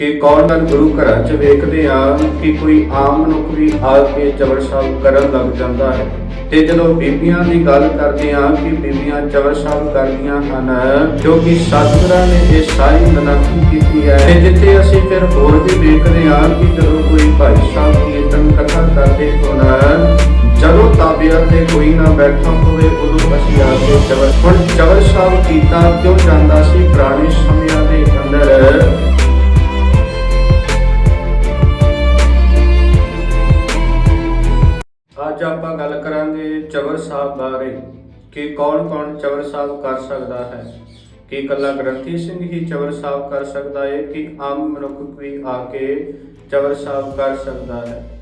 ਕਿ ਕੌਣ ਨਾਲ ਗੁਰੂ ਘਰਾਂ 'ਚ ਵੇਖਦੇ ਆ ਕਿ ਕੋਈ ਆਮ ਮਨੁੱਖ ਵੀ ਆ ਕੇ ਚਵਰ ਸਾਹਿਬ ਕਰਨ ਲੱਗ ਜਾਂਦਾ ਹੈ। ਤੇ ਜਦੋਂ ਬੀਬੀਆਂ ਦੀ ਗੱਲ ਕਰਦੇ ਆ ਕਿ ਬੀਬੀਆਂ ਚਵਰ ਸਾਹਿਬ ਕਰਦੀਆਂ ਹਨ ਕਿਉਂਕਿ ਸਤਿਗੁਰਾਂ ਨੇ ਇਹ ਸਾਰੀ ਮਨਾਹੀ ਕੀਤੀ ਹੈ। ਤੇ ਜਿੱਥੇ ਅਸੀਂ ਫਿਰ ਹੋਰ ਵੀ ਵੇਖਦੇ ਆ ਕਿ ਜਦੋਂ ਕੋਈ ਭਾਈ ਸਾਹਿਬ ਕੀਰਤਨ ਕਥਾ ਕਰਦੇ ਹੋਣ, ਜਦੋਂ ਤਾਬਿਆਂ ਤੇ ਕੋਈ ਨਾ ਬੈਠਾ ਹੋਵੇ, ਉਦੋਂ ਅਸੀਂ ਆ ਕੇ ਚਵਰ ਹੁਣ ਚਵਰ ਸਾਹਿਬ ਕੀਤਾ ਕਿਉਂ ਜਾਂਦਾ ਸੀ? ਪੁਰਾਣੇ ਸਮਿਆਂ ਦੇ ਅੰਦਰ ਅੱਜ ਆਪਾਂ ਗੱਲ ਕਰਾਂਗੇ ਚਵਰ ਸਾਹਿਬ ਬਾਰੇ ਕਿ ਕੌਣ-ਕੌਣ ਚਵਰ ਸਾਹਿਬ ਕਰ ਸਕਦਾ ਹੈ। ਕਿ ਇਕੱਲਾ ਗ੍ਰੰਥੀ ਸਿੰਘ ਹੀ ਚਵਰ ਸਾਹਿਬ ਕਰ ਸਕਦਾ ਹੈ ਕਿ ਆਮ ਮਨੁੱਖ ਵੀ ਆ ਕੇ ਚਵਰ ਸਾਹਿਬ ਕਰ ਸਕਦਾ ਹੈ।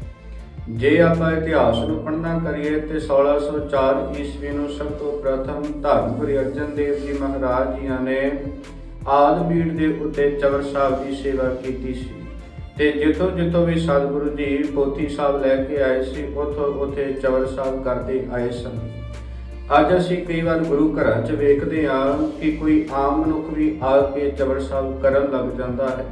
ਜੇ ਆਪਾਂ ਇਤਿਹਾਸ ਨੂੰ ਪੜ੍ਹਨਾ ਕਰੀਏ ਤੇ 1604 ਈਸਵੀ ਨੂੰ ਸਭ ਤੋਂ ਪ੍ਰਥਮ ਧੰਨ ਗੁਰੂ ਅਰਜਨ ਦੇਵ ਜੀ ਮਹਾਰਾਜ ਜੀਆਂ ਨੇ ਆਦਮੀੜ ਦੇ ਉੱਤੇ ਚਵਰ ਸਾਹਿਬ ਦੀ ਸੇਵਾ ਕੀਤੀ ਸੀ। ਤੇ ਜਿੱਥੋਂ ਜਿੱਥੋਂ ਵੀ ਸਤਿਗੁਰੂ ਜੀ ਪੋਥੀ ਸਾਹਿਬ ਲੈ ਕੇ ਆਏ ਸੀ, ਉਥੋਂ ਉਥੇ ਚਵਰ ਸਾਹਿਬ ਕਰਦੇ ਆਏ ਸਨ। ਅੱਜ ਅਸੀਂ ਕਈ ਵਾਰ ਗੁਰੂ ਘਰਾਂ 'ਚ ਵੇਖਦੇ ਹਾਂ ਕਿ ਕੋਈ ਆਮ ਮਨੁੱਖ ਵੀ ਆ ਕੇ ਚਵਰ ਸਾਹਿਬ ਕਰਨ ਲੱਗ ਜਾਂਦਾ ਹੈ।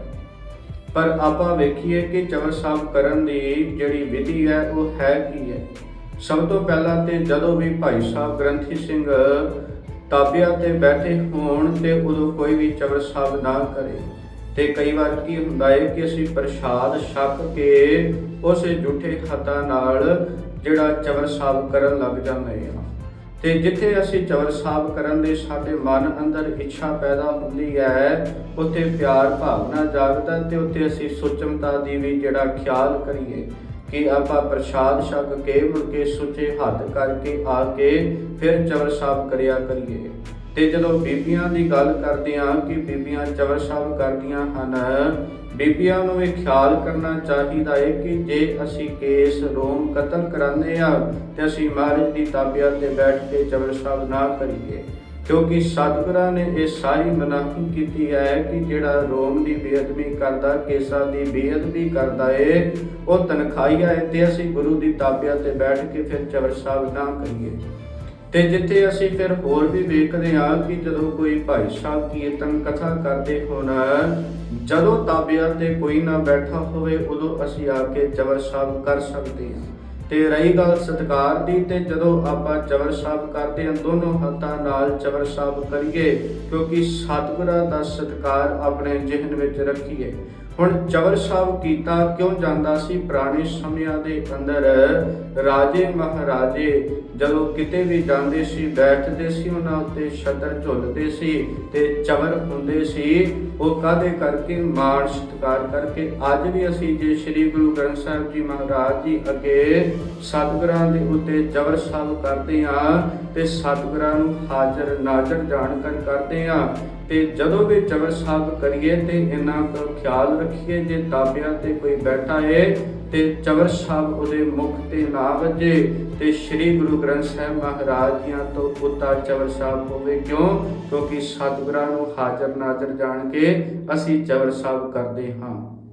ਪਰ ਆਪਾਂ ਵੇਖੀਏ ਕਿ ਚਵਰ ਸਾਹਿਬ ਕਰਨ ਦੀ ਜਿਹੜੀ ਵਿਧੀ ਹੈ, ਉਹ ਹੈ ਕੀ ਹੈ? ਸਭ ਤੋਂ ਪਹਿਲਾਂ ਤੇ ਜਦੋਂ ਵੀ ਭਾਈ ਸਾਹਿਬ ਗ੍ਰੰਥੀ ਸਿੰਘ ਤਾਬਿਆਂ ਤੇ ਬੈਠੇ ਹੋਣ ਤੇ ਉਦੋਂ ਕੋਈ ਵੀ ਚਵਰ ਸਾਹਿਬ ਨਾ ਕਰੇ। ਤੇ ਕਈ ਵਾਰ ਕੀ ਹੁੰਦਾ ਹੈ ਕਿ ਅਸੀਂ ਪ੍ਰਸ਼ਾਦ ਛਕ ਕੇ ਉਸ ਝੂਠੇ ਹੱਥਾਂ ਨਾਲ ਜਿਹੜਾ ਚਵਰ ਸਾਹਿਬ ਕਰਨ ਲੱਗ ਜਾਂਦੇ ਹਾਂ। ਤੇ ਜਿੱਥੇ ਅਸੀਂ ਚਵਰ ਸਾਹਿਬ ਕਰਨ ਦੇ ਸਾਡੇ ਮਨ ਅੰਦਰ ਇੱਛਾ ਪੈਦਾ ਹੁੰਦੀ ਹੈ, ਉੱਥੇ ਪਿਆਰ ਭਾਵਨਾ ਜਾਗਦਾ ਤੇ ਉੱਥੇ ਅਸੀਂ ਸੁਚਮਤਾ ਦੀ ਵੀ ਜਿਹੜਾ ਖਿਆਲ ਕਰੀਏ ਕਿ ਆਪਾਂ ਪ੍ਰਸ਼ਾਦ ਛਕ ਕੇ ਮੁੜ ਕੇ ਸੁੱਚੇ ਹੱਥ ਕਰਕੇ ਆ ਕੇ ਫਿਰ ਚਵਰ ਸਾਹਿਬ ਕਰਿਆ ਕਰੀਏ। ਤੇ ਜਦੋਂ ਬੀਬੀਆਂ ਦੀ ਗੱਲ ਕਰਦੇ ਆ ਕਿ ਬੀਬੀਆਂ ਚਵਰ ਸਾਹਿਬ ਕਰਦੀਆਂ ਹਨ, ਬੀਬੀਆਂ ਨੂੰ ਇਹ ਖਿਆਲ ਕਰਨਾ ਚਾਹੀਦਾ ਹੈ ਕਿ ਜੇ ਅਸੀਂ ਕੇਸ ਰੋਮ ਕਤਲ ਕਰਾਉਂਦੇ ਆ, ਤੇ ਅਸੀਂ ਮਹਾਰਾਜ ਦੀ ਤਾਬਿਆਂ ਤੇ ਬੈਠ ਕੇ ਚਵਰ ਸਾਹਿਬ ਨਾ ਕਰੀਏ। ਕਿਉਂਕਿ ਸਤਿਗੁਰਾਂ ਨੇ ਇਹ ਸਾਰੀ ਮਨਾਹੀ ਕੀਤੀ ਹੈ ਕਿ ਜਿਹੜਾ ਰੋਮ ਦੀ ਬੇਅਦਬੀ ਕਰਦਾ, ਕੇਸਾਂ ਦੀ ਬੇਅਦਬੀ ਕਰਦਾ ਏ, ਉਹ ਤਨਖਾਹੀਆ ਹੈ ਤੇ ਅਸੀਂ ਗੁਰੂ ਦੀ ਤਾਬਿਆਂ ਤੇ ਬੈਠ ਕੇ ਫਿਰ ਚਵਰ ਸਾਹਿਬ ਨਾ ਕਰੀਏ। ਤੇ ਜਿੱਥੇ ਅਸੀਂ ਫਿਰ ਹੋਰ ਵੀ ਵੇਖਦੇ ਹਾਂ ਕਿ ਜਦੋਂ ਕੋਈ ਭਾਈ ਸਾਹਿਬ ਕੀਰਤਨ ਕਥਾ ਕਰਦੇ ਹੋਣ, ਜਦੋਂ ਤਾਬਿਆਂ ਤੇ ਕੋਈ ਨਾ ਬੈਠਾ ਹੋਵੇ, ਉਦੋਂ ਅਸੀਂ ਆ ਕੇ ਚਵਰ ਸਾਹਿਬ ਕਰ ਸਕਦੇ ਹਾਂ। ਤੇ ਰਹੀ ਗੱਲ ਸਤਕਾਰ ਦੀ, ਤੇ ਜਦੋਂ ਆਪਾਂ ਚਵਰ ਸਾਹਿਬ ਕਰਦੇ ਹਾਂ, ਦੋਨੋਂ ਹੱਥਾਂ ਨਾਲ ਚਵਰ ਸਾਹਿਬ ਕਰੀਏ, ਕਿਉਂਕਿ ਸਤਿਗੁਰਾਂ ਦਾ ਸਤਕਾਰ ਆਪਣੇ ਜ਼ਿਹਨ ਵਿੱਚ ਰੱਖੀਏ। ਹੁਣ ਚਵਰ ਸਾਹਿਬ ਕੀਤਾ ਕਿਉਂ ਜਾਂਦਾ ਸੀ? ਪੁਰਾਣੇ ਸਮਿਆਂ ਦੇ ਅੰਦਰ ਰਾਜੇ ਮਹਾਰਾਜੇ ਜਦੋਂ ਕਿਤੇ ਵੀ ਜਾਂਦੇ ਸੀ, ਬੈਠਦੇ ਸੀ ਉਹਨਾਂ ਉੱਤੇ ਛਤਰ ਝੁੱਲਦੇ ਸੀ ਤੇ ਚਵਰ ਹੁੰਦੇ ਸੀ, ਉਹ ਕਾਦੇ ਕਰਕੇ? ਮਾਣ ਸਤਿਕਾਰ ਕਰਕੇ। ਅੱਜ ਵੀ ਅਸੀਂ ਜੇ ਸ੍ਰੀ ਗੁਰੂ ਗ੍ਰੰਥ ਸਾਹਿਬ ਜੀ ਮਹਾਰਾਜ ਜੀ ਅੱਗੇ ਸਤਿਗੁਰਾਂ ਦੇ ਉੱਤੇ ਚਵਰ ਸਾਹਿਬ ਕਰਦੇ ਆ ਤੇ ਸਤਿਗੁਰਾਂ ਨੂੰ ਹਾਜ਼ਰ ਨਾਜ਼ਰ ਜਾਣਕਾਰ ਕਰਦੇ ਆ ਤੇ ਜਦੋਂ ਵੀ ਚਵਰ ਸਾਹਿਬ ਕਰੀਏ ਤੇ ਇਹਨਾਂ ਦਾ ਖਿਆਲ ਰੱਖੀਏ, ਜੇ ਤਾਬਿਆਂ ਤੇ ਕੋਈ ਬੈਠਾ ਏ ਤੇ ਚਵਰ ਸਾਹਿਬ ਉਹਦੇ ਮੁਖ ਤੇ ਨਾ ਵੱਜੇ ਤੇ ਸ੍ਰੀ ਗੁਰੂ ਗ੍ਰੰਥ ਸਾਹਿਬ ਮਹਾਰਾਜ ਜੀਆਂ ਤੋਂ ਉੱਤਾ ਚਵਰ ਸਾਹਿਬ ਹੋਵੇ ਕਿਉਂ? ਕਿਉਂਕਿ ਸਤਿਗੁਰਾਂ ਨੂੰ ਹਾਜ਼ਰ ਨਾਜ਼ਰ ਜਾਣ ਕੇ ਅਸੀਂ ਚਵਰ ਸਾਹਿਬ ਕਰਦੇ ਹਾਂ।